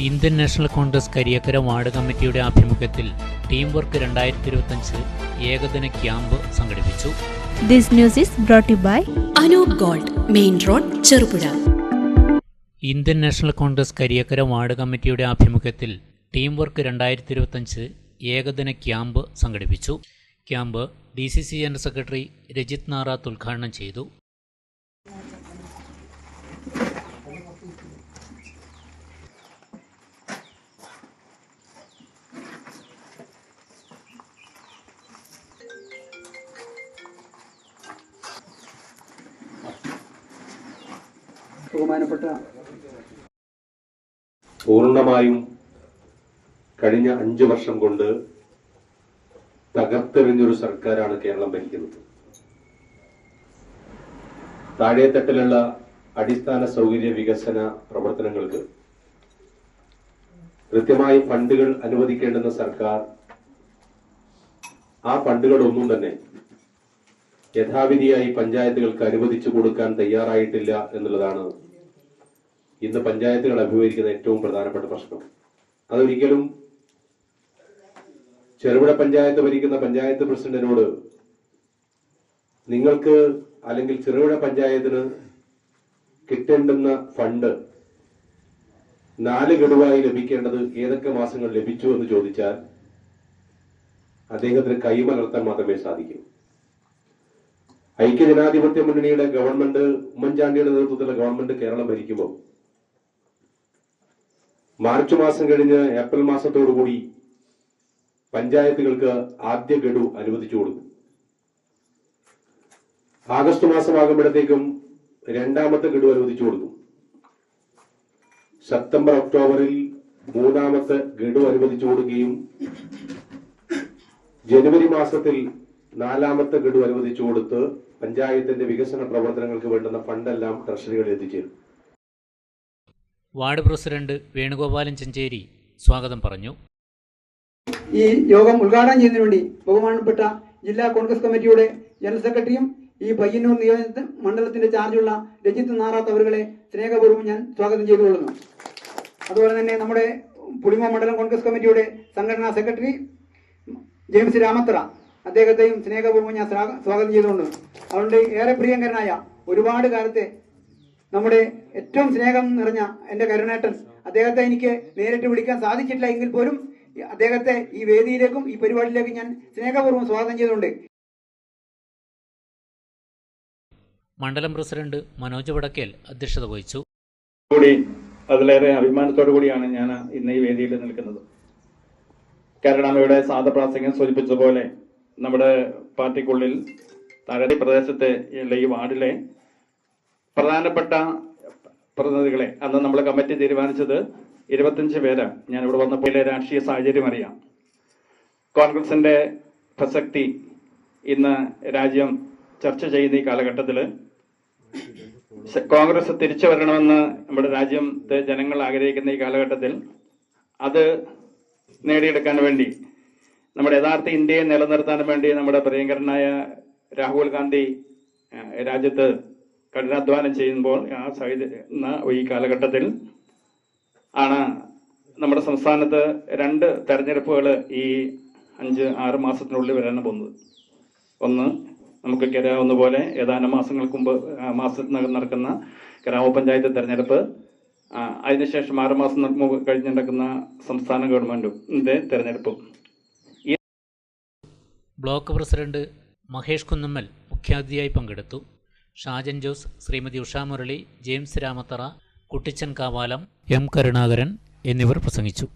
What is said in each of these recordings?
Indian National Congress Kariyakkara ward കമ്മിറ്റിയുടെ ആഭിമുഖ്യത്തിൽ team work രണ്ടായിരത്തി ഇരുപത്തഞ്ച് ഏകദിന ക്യാമ്പ് സംഘടിപ്പിച്ചു. This news is brought to by Anoop gold main road Cherupuzha. Indian National Congress Kariyakkara ward കമ്മിറ്റിയുടെ ആഭിമുഖ്യത്തിൽ ടീം വർക്ക് രണ്ടായിരത്തി ഇരുപത്തഞ്ച് ഏകദിന ക്യാമ്പ് സംഘടിപ്പിച്ചു. Camp D C C general secretary Rajith Narath ഉദ്ഘാടനം ചെയ്തു. ബഹുമാനപ്പെട്ട പൂർണമായും കഴിഞ്ഞ അഞ്ചു വർഷം കൊണ്ട് തകർത്തെറിഞ്ഞൊരു സർക്കാരാണ് കേരളം ഭരിക്കുന്നത്. താഴെത്തട്ടിലുള്ള അടിസ്ഥാന സൗകര്യ വികസന പ്രവർത്തനങ്ങൾക്ക് കൃത്യമായി ഫണ്ടുകൾ അനുവദിക്കേണ്ടുന്ന സർക്കാർ ആ ഫണ്ടുകളൊന്നും തന്നെ യഥാവിധിയായി പഞ്ചായത്തുകൾക്ക് അനുവദിച്ചു കൊടുക്കാൻ തയ്യാറായിട്ടില്ല എന്നുള്ളതാണ് ഇന്ന് പഞ്ചായത്തുകൾ അഭിമുഖീകരിക്കുന്ന ഏറ്റവും പ്രധാനപ്പെട്ട പ്രശ്നം. അതൊരിക്കലും ചെറുപുഴ പഞ്ചായത്ത് ഭരിക്കുന്ന പഞ്ചായത്ത് പ്രസിഡന്റിനോട് നിങ്ങൾക്ക് അല്ലെങ്കിൽ ചെറുപുഴ പഞ്ചായത്തിന് കിട്ടേണ്ടുന്ന ഫണ്ട് നാല് ഗഡുവായി ലഭിക്കേണ്ടത് ഏതൊക്കെ മാസങ്ങൾ ലഭിച്ചു എന്ന് ചോദിച്ചാൽ അദ്ദേഹത്തിന് കൈമലർത്താൻ മാത്രമേ സാധിക്കൂ. ഐക്യജനാധിപത്യ മുന്നണിയുടെ ഗവൺമെന്റ് ഉമ്മൻചാണ്ടിയുടെ നേതൃത്വത്തിലുള്ള ഗവൺമെന്റ് കേരളം ഭരിക്കുമ്പോൾ മാർച്ച് മാസം കഴിഞ്ഞ് ഏപ്രിൽ മാസത്തോടുകൂടി പഞ്ചായത്തുകൾക്ക് ആദ്യ ഗഡു അനുവദിച്ചു കൊടുക്കും. ആഗസ്റ്റ് മാസമാകുമ്പോഴത്തേക്കും രണ്ടാമത്തെ ഗഡു അനുവദിച്ചു കൊടുക്കും. സെപ്റ്റംബർ ഒക്ടോബറിൽ മൂന്നാമത്തെ ഗഡു അനുവദിച്ചു കൊടുക്കുകയും ജനുവരി മാസത്തിൽ നാലാമത്തെ ഗഡു അനുവദിച്ചു കൊടുത്ത് പഞ്ചായത്തിന്റെ വികസന പ്രവർത്തനങ്ങൾക്ക് വേണ്ടുന്ന ഫണ്ടെല്ലാം ട്രഷറികളിൽ എത്തിച്ചേരും. വാർഡ് പ്രസിഡന്റ് വേണുഗോപാലൻ ചെഞ്ചേരി സ്വാഗതം പറഞ്ഞു. ഈ യോഗം ഉദ്ഘാടനം ചെയ്യുന്നതിന് വേണ്ടി ബഹുമാനപ്പെട്ട ജില്ലാ കോൺഗ്രസ് കമ്മിറ്റിയുടെ ജനറൽ സെക്രട്ടറിയും ഈ പയ്യന്നൂർ നിയോജക മണ്ഡലത്തിന്റെ ചാർജുള്ള രജിത് നാറാത്ത് അവരുകളെ സ്നേഹപൂർവം ഞാൻ സ്വാഗതം ചെയ്തുകൊള്ളുന്നു. അതുപോലെ തന്നെ നമ്മുടെ പുളിമ മണ്ഡലം കോൺഗ്രസ് കമ്മിറ്റിയുടെ സംഘടനാ സെക്രട്ടറി ജെയിംസ് രാമത്ര അദ്ദേഹത്തെയും സ്നേഹപൂർവം ഞാൻ സ്വാഗതം ചെയ്തുകൊണ്ട് അതുകൊണ്ട് ഏറെ പ്രിയങ്കരനായ ഒരുപാട് കാലത്തെ നമ്മുടെ ഏറ്റവും സ്നേഹം നിറഞ്ഞ എന്റെ കരുണേട്ടൻ അദ്ദേഹത്തെ എനിക്ക് നേരിട്ട് വിളിക്കാൻ സാധിച്ചിട്ടില്ല എങ്കിൽ പോലും അദ്ദേഹത്തെ ഈ വേദിയിലേക്കും ഈ പരിപാടിയിലേക്കും ഞാൻ സ്നേഹപൂർവം സ്വാഗതം ചെയ്തുകൊണ്ട് മണ്ഡലം പ്രസിഡന്റ് മനോജ് വടക്കേൽ അധ്യക്ഷത വഹിച്ചു. കൂടി അതിലേറെ അഭിമാനത്തോടു കൂടിയാണ് ഞാൻ ഇന്ന് ഈ വേദിയിൽ നിൽക്കുന്നത്. കാരണം ഇവിടെ സാധപ്രാസംഗം സൂചിപ്പിച്ചതുപോലെ നമ്മുടെ പാർട്ടിക്കുള്ളിൽ താഴെ പ്രദേശത്തെ അല്ല ഈ വാർഡിലെ പ്രധാനപ്പെട്ട പ്രതിനിധികളെ അന്ന് നമ്മൾ കമ്മിറ്റി തീരുമാനിച്ചത് ഇരുപത്തിയഞ്ച് പേര്. ഞാൻ ഇവിടെ വന്നപ്പോൾ രാഷ്ട്രീയ സാഹചര്യം അറിയാം. കോൺഗ്രസിന്റെ പ്രസക്തി ഇന്ന് രാജ്യം ചർച്ച ചെയ്യുന്ന ഈ കാലഘട്ടത്തിൽ കോൺഗ്രസ് തിരിച്ചു വരണമെന്ന് നമ്മുടെ രാജ്യത്തെ ജനങ്ങൾ ആഗ്രഹിക്കുന്ന ഈ കാലഘട്ടത്തിൽ അത് നേടിയെടുക്കാൻ വേണ്ടി നമ്മുടെ യഥാർത്ഥ ഇന്ത്യയെ നിലനിർത്താൻ വേണ്ടി നമ്മുടെ പ്രിയങ്കരനായ രാഹുൽ ഗാന്ധി രാജ്യത്ത് കഠിനാധ്വാനം ചെയ്യുമ്പോൾ ആ സാഹചര്യ ഈ കാലഘട്ടത്തിൽ ആണ് നമ്മുടെ സംസ്ഥാനത്ത് രണ്ട് തെരഞ്ഞെടുപ്പുകൾ ഈ അഞ്ച് ആറ് മാസത്തിനുള്ളിൽ വരാൻ പോകുന്നത്. ഒന്ന് നമുക്ക് അറിയാവുന്ന പോലെ ഏതാനും മാസങ്ങൾക്ക് മുമ്പ് മാസത്തിനകം നടക്കുന്ന ഗ്രാമപഞ്ചായത്ത് തെരഞ്ഞെടുപ്പ് അതിനുശേഷം ആറ് മാസം മുമ്പ് കഴിഞ്ഞ് നടക്കുന്ന സംസ്ഥാന ഗവൺമെന്റിന്റെ തെരഞ്ഞെടുപ്പും. ബ്ലോക്ക് പ്രസിഡന്റ് മഹേഷ് കുന്നമ്മൽ മുഖ്യാതിഥിയായി പങ്കെടുത്തു. ഷാജൻ ജോസ് ശ്രീമതി ഉഷാമുരളി ജെയിംസ് രാമത്തറ കുട്ടിച്ചൻ കാവാലം എം കരുണാകരൻ എന്നിവർ പ്രസംഗിച്ചു.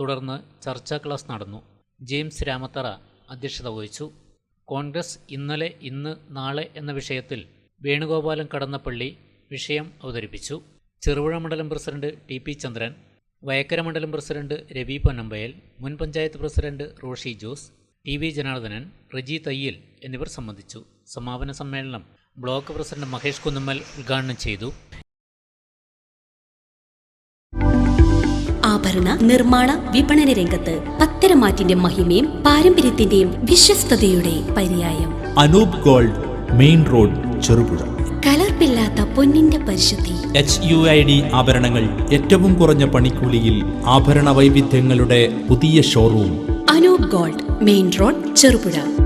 തുടർന്ന് ചർച്ചാ ക്ലാസ് നടന്നു. ജെയിംസ് രാമത്തറ അധ്യക്ഷത വഹിച്ചു. കോൺഗ്രസ് ഇന്നലെ ഇന്ന് നാളെ എന്ന വിഷയത്തിൽ വേണുഗോപാലൻ കടന്നപ്പള്ളി വിഷയം അവതരിപ്പിച്ചു. ചെറുപുഴ മണ്ഡലം president T P Chandran Vayakkara മണ്ഡലം പ്രസിഡന്റ് രവി പൊന്നമ്പയൽ മുൻ panchayat president Roshi Jose T V Janardhanan Reji Thayyil എന്നിവർ സംബന്ധിച്ചു സമാപന സമ്മേളനം ബ്ലോക്ക് പ്രസിഡന്റ് മഹേഷ് കുന്നമ്മൽ ഉദ്ഘാടനം ചെയ്തു. ആഭരണ നിർമ്മാണ വിപണന രംഗത്ത് പത്തരമാറ്റിന്റെ മഹിമയും പാരമ്പര്യത്തിന്റെയും വിശ്വസ്തയുടെ പര്യായം. Anoop gold main road Cherupuzha. കലർപ്പില്ലാത്ത പൊന്നിന്റെ പരിശുദ്ധി. എച്ച് യു ഐ ഡി ആഭരണങ്ങൾ ഏറ്റവും കുറഞ്ഞ പണിക്കൂലിയിൽ ആഭരണ വൈവിധ്യങ്ങളുടെ പുതിയ showroom Anoop gold main road Cherupuzha